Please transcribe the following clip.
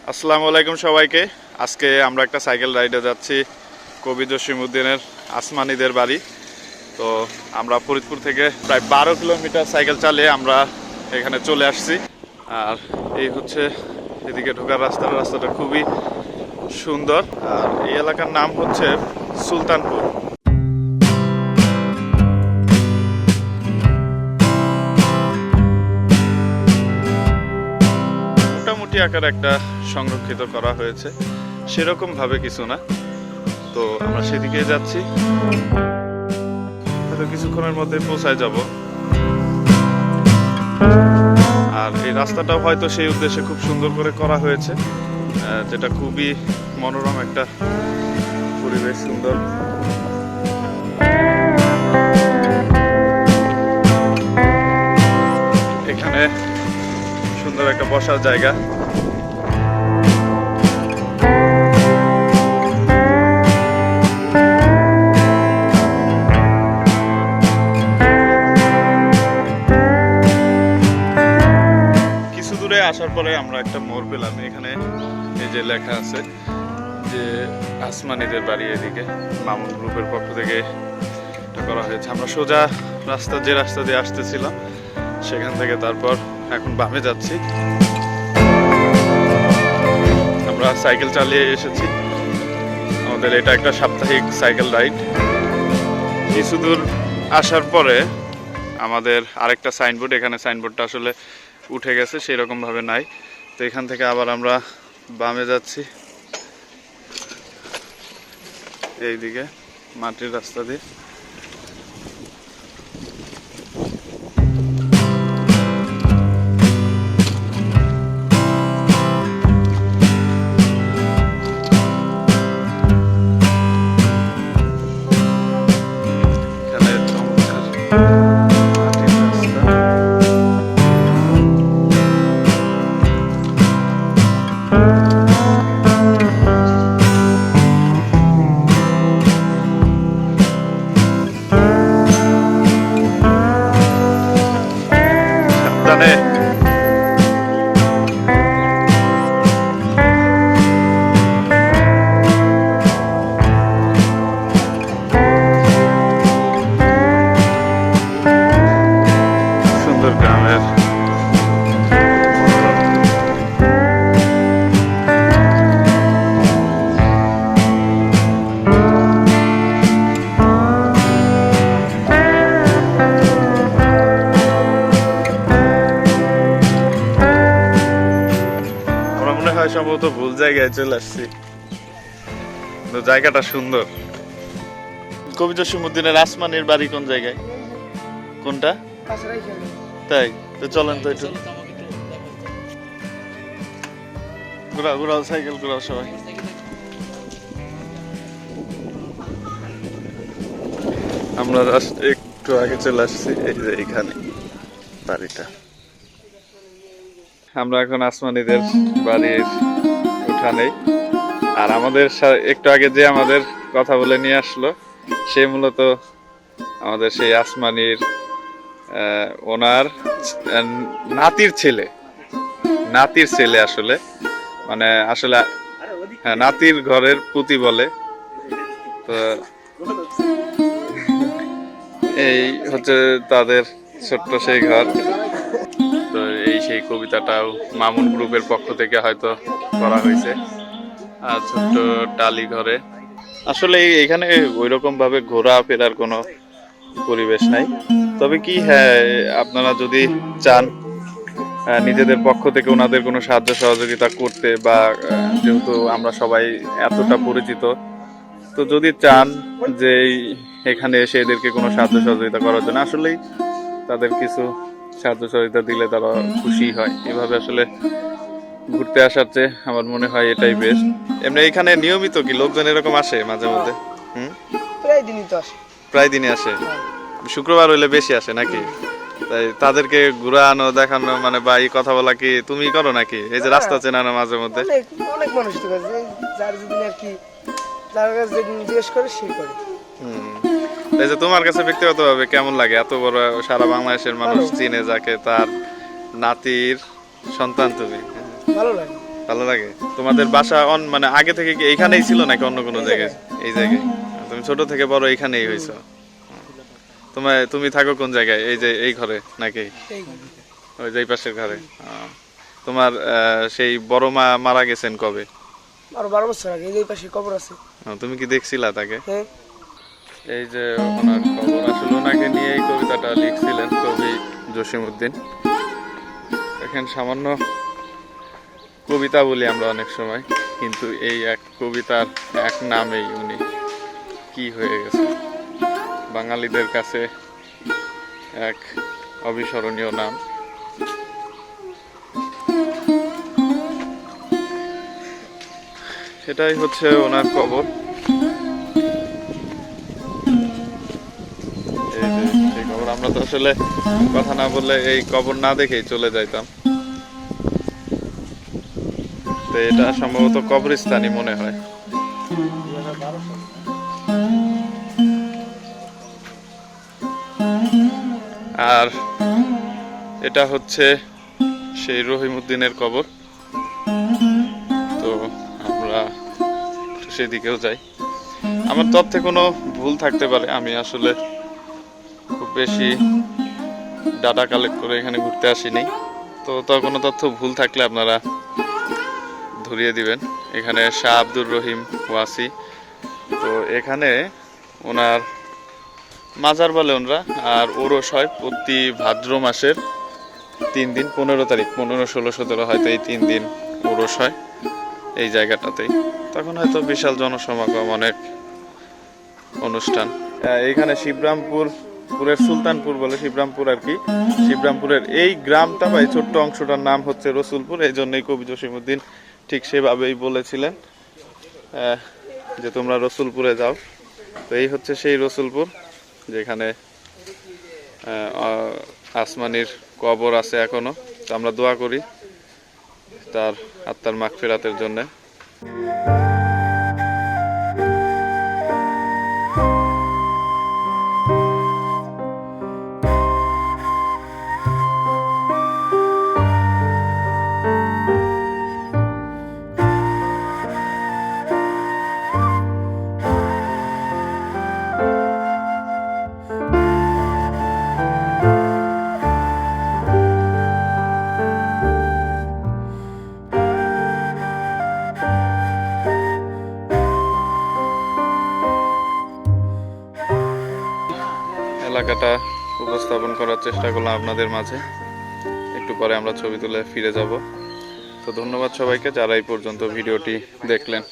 আসসালামু আলাইকুম সবাইকে। আজকে আমরা একটা সাইকেল রাইডে যাচ্ছি কবি জসিমুদ্দিনের আসমানিদের বাড়ি। তো আমরা ফরিদপুর থেকে প্রায় বারো কিলোমিটার সাইকেল চালিয়ে আমরা এখানে চলে আসছি। আর এই হচ্ছে এদিকে ঢোকার রাস্তা। রাস্তাটা খুবই সুন্দর। আর এই এলাকার নাম হচ্ছে সুলতানপুর। আকার একটা সংরক্ষিত করা হয়েছে। সেরকম ভাবে কিছু না। তো আমরা সেদিকে যাচ্ছি। হয়তো কিছুক্ষণের মধ্যে পৌঁছায় যাব। আর এই রাস্তাটাও হয়তো সেই উদ্দেশ্যে খুব সুন্দর করে করা হয়েছে। যেটা খুবই মনোরম একটা পরিবেশ, সুন্দর। এখানে সুন্দর একটা বসার জায়গা। পরে আমরা একটা মোড় পেলাম। এখানে এই যে লেখা আছে যে আসমানিদের বাড়ি এদিকে, মামুন গ্রুপের পক্ষ থেকে এটা করা হয়েছে। আমরা সোজা রাস্তা, যে রাস্তা দিয়ে আসতেছিলাম, সেখান থেকে তারপর এখন বামে যাচ্ছি। আমরা সাইকেল চালিয়ে এসেছি। আমাদের এটা একটা সাপ্তাহিক সাইকেল রাইড। কিছু দূর আসার পরে আমাদের আরেকটা সাইনবোর্ড, এখানে সাইনবোর্ডটা আসলে উঠে গেছে সেই রকম ভাবে নাই। তো এখান থেকে আবার আমরা বামে যাচ্ছি। এইদিকে মাটির রাস্তা দিয়ে। জায়গায় চলে আসছি। জায়গাটা সুন্দর। কবি জসিমুদ্দিনের আসমানের বাড়ি কোন জায়গায়? কোনটা? তাই, তো চলেন তো একটু। সাইকেল সবাই। আমরা একটু আগে চলে আসছি, এই যে এখানে বাড়িটা। আমরা এখন আসমানিদের বাড়ির উঠানে আর আমাদের একটু আগে যে আমাদের কথা বলে নিয়ে আসলো, সে মূলত আমাদের সেই আসমানির ওনার নাতির ছেলে। নাতির ছেলে আসলে। মানে আসলে হ্যাঁ নাতির ঘরের পুতি বলে। তো এই হচ্ছে তাদের ছোট্ট সেই ঘর। এই সেই কবিতাটাও মামুন গ্রুপের পক্ষ থেকে হয়তো করা হয়েছে। আর ছোট্ট টালি ঘরে। আসলে এখানে ওইরকম ভাবে ঘোরা ফেরার কোনো পরিবেশ নাই। তবে কি হ্যাঁ আপনারা যদি চান নিজেদের পক্ষ থেকে ওনাদের কোনো সাহায্য সহযোগিতা করতে বা যেহেতু আমরা সবাই এতটা পরিচিত, তো যদি চান যে এখানে এসে এদেরকে কোনো সাহায্য সহযোগিতা করার জন্য, আসলেই তাদের কিছু সাহায্য সহযোগিতা দিলে তারা খুশি হয়। এভাবে আসলে ঘুরতে আসার চেয়ে আমার মনে হয় এটাই বেস্ট এমনি এখানে নিয়মিত কি লোকজন এরকম আসে মাঝে মধ্যে? হুম? প্রায় দিনই তো আসে। প্রায় দিনই আসে? শুক্রবার হইলে বেশি আসে নাকি? তাই তাদেরকে ঘুরানো দেখানো মানে বা এই কথা বলা কি তুমি করো নাকি? এই যে রাস্তা চেনানো মাঝে মধ্যে। অনেক মানুষ তো যার যেদিন আর কি যার কাছে যেদিন জিজ্ঞেস করে সে করে। হুম। এই যে তোমার কাছে ব্যক্তিগতভাবে কেমন লাগে? এত বড় সারা বাংলাদেশের মানুষ। চিনে যাকে তার নাতির সন্তান তুমি। ভালো লাগে। ভালো লাগে? তোমাদের বাসা অন মানে আগে থেকে কি এইখানেই ছিল নাকি অন্য কোনো জায়গায়? এই জায়গায়? তুমি ছোট থেকে বড় এইখানেই হয়েছো তোমার তুমি থাকো কোন জায়গায়? এই যে এই ঘরে নাকি? ওই যে পাশের ঘরে। তোমার সেই বড় মা মারা গেছেন কবে? আরও বারো বছর আগে। এই যে পাশে কবর আছে। তুমি কি দেখছিলা তাকে? হ্যাঁ। এই যে ওনার খবর আসলে ওনাকে নিয়ে এই কবিতাটা লিখছিলেন কবি জসিমউদ্দিন। দেখেন, সামান্য কবিতা বলি আমরা অনেক সময়, কিন্তু এই এক কবিতার এক নামেই উনি কি হয়ে গেছে। বাঙালিদের কাছে এক অবিস্মরণীয় নাম। সেটাই হচ্ছে ওনার কবর। আমরা তো আসলে কথা না বললে এই কবর না দেখেই চলে যাইতাম। তো এটা সম্ভবত কবরস্থানই মনে হয়। আর এটা হচ্ছে সেই রহিমউদ্দিনের কবর। তো আমরা সেদিকেও যাই। আমার তথ্যে কোনো ভুল থাকতে পারে, আমি আসলে বেশি ডাটা কালেক্ট করে এখানে ঘুরতে আসিনি। তো তো কোনো তথ্য ভুল থাকলে আপনারা ধরিয়ে দিবেন। এখানে শাহ আব্দুর রহিম ওয়াসি। তো এখানে ওনার মাজার বলে ওনরা, আর ওরস হয় প্রতি ভাদ্র মাসের তিন দিন, পনেরো তারিখ, পনেরো, ষোলো, সতেরো হয়তো এই তিন দিন ওরস হয় এই জায়গাটাতেই। তখন হয়তো বিশাল জনসমাগম, অনেক অনুষ্ঠান। এইখানে শিবরামপুর পুরের সুলতানপুর বলে শিবরামপুর আর কি। শিবরামপুরের এই গ্রামটা বা এই ছোট্ট অংশটার নাম হচ্ছে রসুলপুর এই জন্যই কবি জসিমুদ্দিন ঠিক সেভাবেই বলেছিলেন যে তোমরা রসুলপুরে যাও। তো এই হচ্ছে সেই রসুলপুর, যেখানে আসমানির কবর আছে এখনও। তো আমরা দোয়া করি তার আত্মার মাগফিরাতের জন্য। এলাকাটা উপস্থাপন করার চেষ্টা করলাম আপনাদের মাঝে। একটু পরে আমরা ছবি তুলে ফিরে যাব। তো ধন্যবাদ সবাইকে যারা এই পর্যন্ত ভিডিওটি দেখলেন।